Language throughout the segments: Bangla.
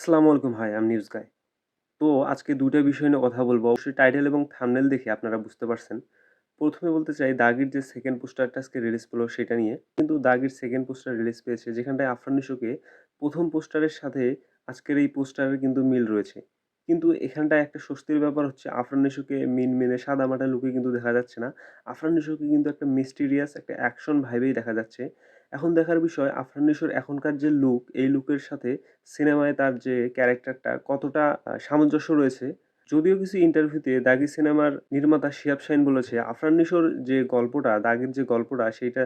আসসালামু আলাইকুম, হাই আমি নিউজ গাই তো আজকে দুইটা বিষয় নিয়ে কথা বলব। অবশ্যই টাইটেল এবং থাম্বনেল দেখে আপনারা বুঝতে পারছেন। প্রথমে বলতে চাই, দাগির যে সেকেন্ড পোস্টারটা আজকে রিলিজ পেল সেটা নিয়ে। কিন্তু দাগির সেকেন্ড পোস্টার রিলিজ পেয়েছে, যেখানটায় আফরান প্রথম পোস্টারের সাথে আজকের এই পোস্টারের কিন্তু মিল রয়েছে। কিন্তু এখানটায় একটা স্বস্তির ব্যাপার হচ্ছে, আফরান মিন মিনে সাদা মাটা লুকে কিন্তু দেখা যাচ্ছে না। আফরান কিন্তু একটা মিস্টিরিয়াস একটা অ্যাকশন ভাইবেই দেখা যাচ্ছে। এখন দেখার বিষয়, আফরান নিশোর এখনকার যে লুক এই লুকের সাথে সিনেমায় তার যে ক্যারেক্টারটা কতটা সামঞ্জস্য রয়েছে, যদিও কিছু ইন্টারভিউতে দাগি সিনেমার নির্মাতা শিয়াব শাইন বলেছে, আফরান নিশোর যে গল্পটা, দাগির যে গল্পটা, সেইটা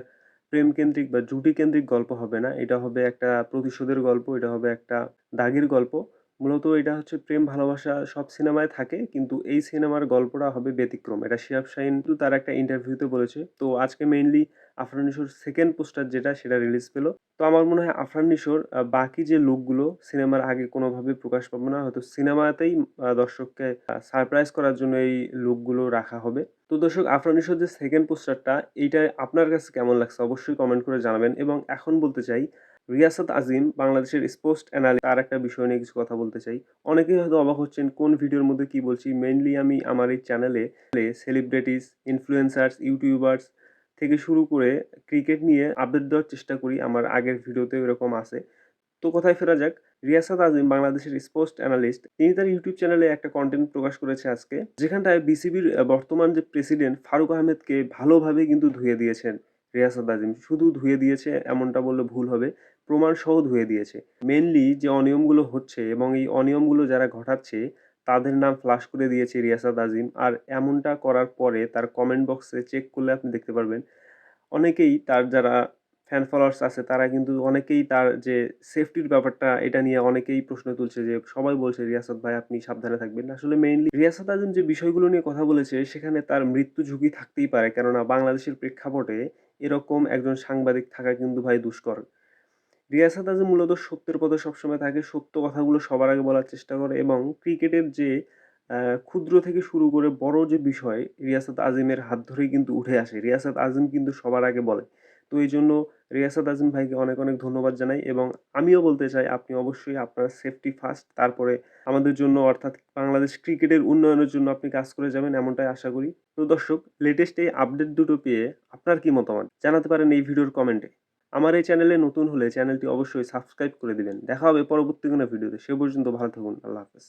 প্রেমকেন্দ্রিক বা জুটি কেন্দ্রিক গল্প হবে না, এটা হবে একটা প্রতিশোধের গল্প, এটা হবে একটা দাগির গল্প। মূলত এটা হচ্ছে প্রেম, ভালোবাসা সব সিনেমায় থাকে। কিন্তু এই সিনেমার গল্পটা হবে ব্যতিক্রম। এটা শিয়াব শাহিন তার একটা ইন্টারভিউতে বলেছে। তো আজকে মেইনলি আফরান নিশোর সেকেন্ড পোস্টার যেটা, সেটা রিলিজ পেল। তো আমার মনে হয় আফরান নিশোর বাকি যে লুকগুলো সিনেমার আগে কোনোভাবে প্রকাশ পাবে না। হয়তো সিনেমাতেই দর্শককে সারপ্রাইজ করার জন্য এই লুকগুলো রাখা হবে। তো দর্শক আফরান নিশোর যে সেকেন্ড পোস্টারটা এইটা আপনার কাছে কেমন লাগছে? অবশ্যই কমেন্ট করে জানাবেন। এবং এখন বলতে চাই, রিয়াসাত আজিম, বাংলাদেশের স্পোর্টস অ্যানালি তার একটা বিষয় নিয়ে কিছু কথা বলতে চাই। অনেকেই হয়তো অবাক হচ্ছেন, কোন ভিডিওর মধ্যে কি বলছি? মেইনলি আমি আমার এই চ্যানেলে সেলিব্রিটিস ইনফ্লুয়েন্সার্স ইউটিউবার্স থেকে শুরু করে ক্রিকেট নিয়ে আপডেট দেওয়ার চেষ্টা করি। আমার আগের ভিডিওতে এরকম আছে। তো কোথায় ফেরা যাক? রিয়াসাত আজিম, বাংলাদেশের স্পোর্টস অ্যানালিস্ট। তিনি তার ইউটিউব চ্যানেলে একটা কন্টেন্ট প্রকাশ করেছে আজকে, যেখানটায় বিসিবির বর্তমান যে প্রেসিডেন্ট ফারুক আহমেদকে ভালোভাবে কিন্তু ধুয়ে দিয়েছেন রিয়াসাত আজিম। শুধু ধুয়ে দিয়েছে, এমনটা বললে ভুল হবে প্রমাণ সহ ধুয়ে দিয়েছে। মেনলি যে অনিয়মগুলো হচ্ছে এবং এই অনিয়মগুলো যারা ঘটাচ্ছে, তাদের নাম ফ্লাশ করে দিয়েছে রিয়াসাত আজিম। আর এমনটা করার পরে তার কমেন্ট বক্সে চেক করলে আপনি দেখতে পারবেন, অনেকেই তার যারা ফ্যান ফলোয়ার্স আছে, তারা কিন্তু অনেকেই তার যে সেফটির ব্যাপারটা, এটা নিয়ে অনেকেই প্রশ্ন তুলছে যে, সবাই বলছে, রিয়াসত ভাই, আপনি সাবধানে থাকবেন। আসলে মেইনলি রিয়াসাত আজিম যে বিষয়গুলো নিয়ে কথা বলেছে, সেখানে তার মৃত্যু ঝুঁকি থাকতেই পারে। কেননা বাংলাদেশের প্রেক্ষাপটে এরকম একজন সাংবাদিক থাকা কিন্তু ভাই দুষ্কর। রিয়াসাত আজিম মূলত সত্যের পথে সবসময় থাকে, সত্য কথাগুলো সবার আগে বলার চেষ্টা করে এবং ক্রিকেটের যে ক্ষুদ্র থেকে শুরু করে বড় যে বিষয়, রিয়াসাত আজিমের হাত ধরেই কিন্তু উঠে আসে। রিয়াসাত আজিম কিন্তু সবার আগে বলে। তো এই জন্য রিয়াসাত আজিম ভাইকে অনেক অনেক ধন্যবাদ জানাই এবং আমিও বলতে চাই, আপনি অবশ্যই আপনার সেফটি ফার্স্ট তারপরে আমাদের জন্য অর্থাৎ বাংলাদেশ ক্রিকেটের উন্নয়নের জন্য আপনি কাজ করে যাবেন এমনটাই আশা করি। তো দর্শক লেটেস্ট এই আপডেট দুটো পেয়ে আপনার কি মতামত? জানাতে পারেন এই ভিডিওর কমেন্টে। আমার এই চ্যানেলে নতুন হলে চ্যানেলটি অবশ্যই সাবস্ক্রাইব করে দিবেন। দেখা হবে পরবর্তী কোনো ভিডিওতে। সে পর্যন্ত ভালো থাকুন। আল্লাহ হাফেজ।